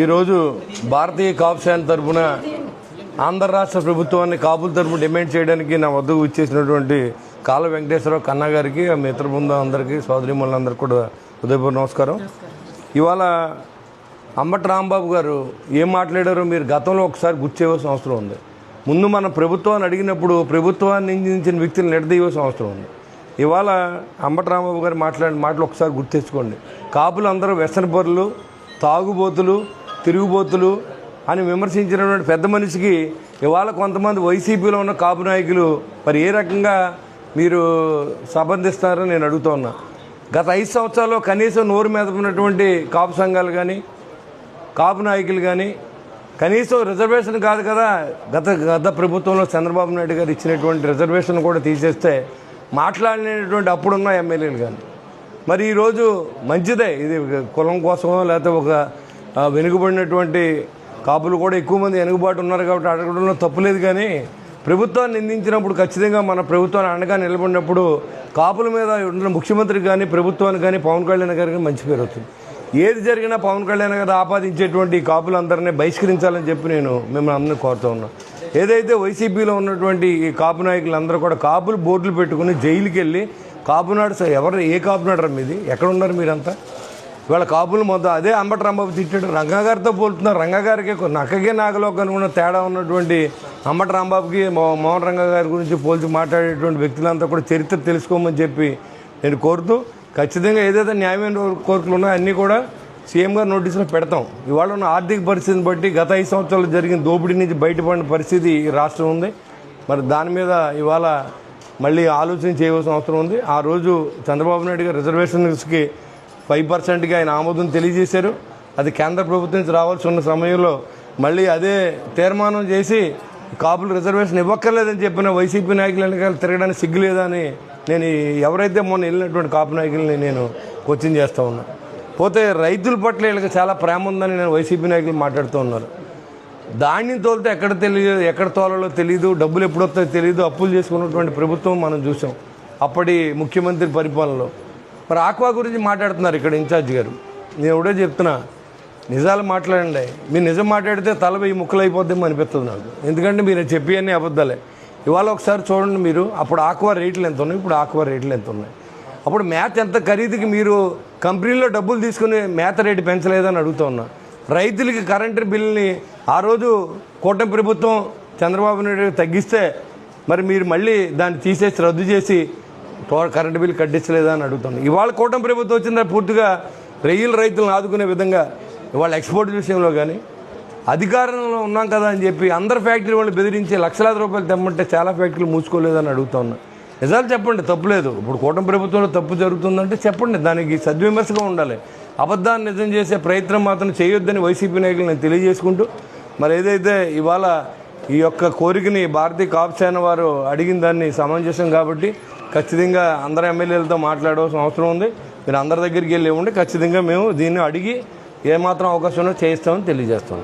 ఈరోజు భారతీయ కాపు సేన తరఫున ఆంధ్ర రాష్ట్ర ప్రభుత్వాన్ని కాపుల తరఫున డిమాండ్ చేయడానికి నా వద్దకు వచ్చేసినటువంటి కాల వెంకటేశ్వరరావు కన్నా గారికి ఆ మిత్ర బృందం అందరికీ సోదరిమూలందరికీ కూడా ఉదయపూర్ నమస్కారం. ఇవాళ అంబట రాంబాబు గారు ఏం మాట్లాడారో మీరు గతంలో ఒకసారి గుర్తు అవసరం ఉంది. ముందు మన ప్రభుత్వాన్ని అడిగినప్పుడు ప్రభుత్వాన్ని నిందించిన వ్యక్తులు నిడదీయవలసిన అవసరం ఉంది. ఇవాళ అంబటరామబాబు గారు మాట్లాడిన మాటలు ఒకసారి గుర్తెచ్చుకోండి కాపులు అందరూ వ్యసన పొరలు తాగుబోతులు తిరుగుబోతులు అని విమర్శించినటువంటి పెద్ద మనిషికి ఇవాళ కొంతమంది వైసీపీలో ఉన్న కాపు నాయకులు మరి ఏ రకంగా మీరు సంబంధిస్తారని నేను అడుగుతా ఉన్నా. గత ఐదు సంవత్సరాల్లో కనీసం నోరు మీద ఉన్నటువంటి కాపు సంఘాలు కానీ కాపు నాయకులు కానీ కనీసం రిజర్వేషన్ కాదు కదా గత గత ప్రభుత్వంలో చంద్రబాబు నాయుడు గారు ఇచ్చినటువంటి రిజర్వేషన్ కూడా తీసేస్తే మాట్లాడినటువంటి అప్పుడున్న ఎమ్మెల్యేలు కానీ. మరి ఈరోజు మంచిదే. ఇది కులం కోసమో లేకపోతే ఒక వెనుకబడినటువంటి కాపులు కూడా ఎక్కువ మంది వెనుకబాటు ఉన్నారు కాబట్టి అడగడంలో తప్పులేదు కానీ ప్రభుత్వాన్ని నిందించినప్పుడు ఖచ్చితంగా మన ప్రభుత్వాన్ని అండగా నిలబడినప్పుడు కాపుల మీద ఉన్న ముఖ్యమంత్రికి కానీ ప్రభుత్వానికి కానీ పవన్ కళ్యాణ్ గారికి మంచి పేరు వస్తుంది. ఏది జరిగినా పవన్ కళ్యాణ్ గారు ఆపాదించేటువంటి కాపులందరినీ బహిష్కరించాలని చెప్పి నేను మిమ్మల్ని అందరినీ కోరుతూ ఉన్నా. ఏదైతే వైసీపీలో ఉన్నటువంటి ఈ కాపు నాయకులందరూ కూడా కాపులు బోర్డులు పెట్టుకుని జైలుకి వెళ్ళి కాపునాడు సార్ ఎవరు ఏ కాపునాడరా మీది? ఎక్కడ ఉన్నారు మీరంతా? ఇవాళ కాపులు మొత్తం అదే అంబట రాంబాబు తిట్టాడు. రంగగారితో పోలుతున్నారు. రంగగారికి నక్కగే నాగలోకి అనుకున్న తేడా ఉన్నటువంటి అంబట రాంబాబుకి మోహన్ రంగా గారి గురించి పోల్చి మాట్లాడేటువంటి వ్యక్తులంతా కూడా చరిత్ర తెలుసుకోమని చెప్పి నేను కోరుతూ ఖచ్చితంగా ఏదైతే న్యాయమైన కోరికలు ఉన్నాయో అన్నీ కూడా సీఎం గారు నోటీసులో పెడతాం. ఇవాళ ఉన్న ఆర్థిక పరిస్థితిని బట్టి గత ఐదు సంవత్సరాలు జరిగిన దోపిడీ నుంచి బయటపడిన పరిస్థితి రాష్ట్రం ఉంది. మరి దాని మీద ఇవాళ మళ్ళీ ఆలోచన చేయవలసిన అవసరం ఉంది. ఆ రోజు చంద్రబాబు నాయుడు గారు రిజర్వేషన్స్కి ఫైవ్ పర్సెంట్గా ఆయన ఆమోదం తెలియజేశారు. అది కేంద్ర ప్రభుత్వం నుంచి రావాల్సి ఉన్న సమయంలో మళ్ళీ అదే తీర్మానం చేసి కాపులు రిజర్వేషన్ ఇవ్వక్కర్లేదని చెప్పిన వైసీపీ నాయకులు వెనకాల తిరగడానికి సిగ్గులేదని అని నేను ఎవరైతే మొన్న వెళ్ళినటువంటి కాపు నాయకుల్ని నేను క్వశ్చన్ చేస్తూ ఉన్నాను పోతే రైతుల పట్ల వీళ్ళకి చాలా ప్రేమ ఉందని నేను వైసీపీ నాయకులు మాట్లాడుతూ ఉన్నారు. ధాన్యం తోలితే ఎక్కడ తెలియదు ఎక్కడ తోలాలో తెలియదు డబ్బులు ఎప్పుడు వస్తాయో తెలియదు అప్పులు చేసుకున్నటువంటి ప్రభుత్వం మనం చూసాం. అప్పటి ముఖ్యమంత్రి పరిపాలనలో. మరి ఆక్వా గురించి మాట్లాడుతున్నారు ఇక్కడ ఇన్ఛార్జ్ గారు. నేను ఎవడో చెప్తున్నా నిజాలు మాట్లాడండి. మీరు నిజం మాట్లాడితే తల వెయ్యి ముక్కలు అయిపోద్దేమో అనిపిస్తుంది నాకు. ఎందుకంటే మీరు చెప్పి అన్నీ అబద్ధాలే. ఇవాళ ఒకసారి చూడండి మీరు అప్పుడు ఆక్వా రేట్లు ఎంత ఉన్నాయి? ఇప్పుడు ఆక్వా రేట్లు ఎంత ఉన్నాయి? అప్పుడు మేత ఎంత ఖరీదుకి మీరు కంపెనీలో డబ్బులు తీసుకుని మేత రేటు పెంచలేదని అడుగుతా ఉన్నా. రైతులకి కరెంటు బిల్లుని ఆ రోజు కూటమి ప్రభుత్వం చంద్రబాబు నాయుడు తగ్గిస్తే మరి మీరు మళ్ళీ దాన్ని తీసేసి రద్దు చేసి టో- కరెంటు బిల్లు కట్టించలేదా అని అడుగుతాను ఇవాళ కూటమి ప్రభుత్వం వచ్చిందా పూర్తిగా రొయ్యల రైతులను ఆదుకునే విధంగా ఇవాళ ఎక్స్పోర్ట్ విషయంలో కానీ అధికారంలో ఉన్నాం కదా అని చెప్పి అందరు ఫ్యాక్టరీ వాళ్ళు బెదిరించి లక్షలాది రూపాయలు తెమ్మంటే చాలా ఫ్యాక్టరీలు మూసుకోలేదని అడుగుతా ఉన్నాను నిజాలు చెప్పండి తప్పులేదు ఇప్పుడు కూటమి ప్రభుత్వంలో తప్పు జరుగుతుందంటే చెప్పండి దానికి సద్విమర్శగా ఉండాలి. అబద్ధాన్ని నిజం చేసే ప్రయత్నం మాత్రం చేయొద్దని వైసీపీ నాయకులు నేను తెలియజేసుకుంటూ మరి ఏదైతే ఇవాళ ఈ యొక్క కోరికని భారతీయ కాపుసేన వారు అడిగిన దాన్ని సమంజసం కాబట్టి ఖచ్చితంగా అందరు ఎమ్మెల్యేలతో మాట్లాడవలసిన అవసరం ఉంది. మీరు అందరి దగ్గరికి వెళ్ళి ఉండి ఖచ్చితంగా మేము దీన్ని అడిగి ఏమాత్రం అవకాశం ఉన్నా చేయిస్తామని తెలియజేస్తాం.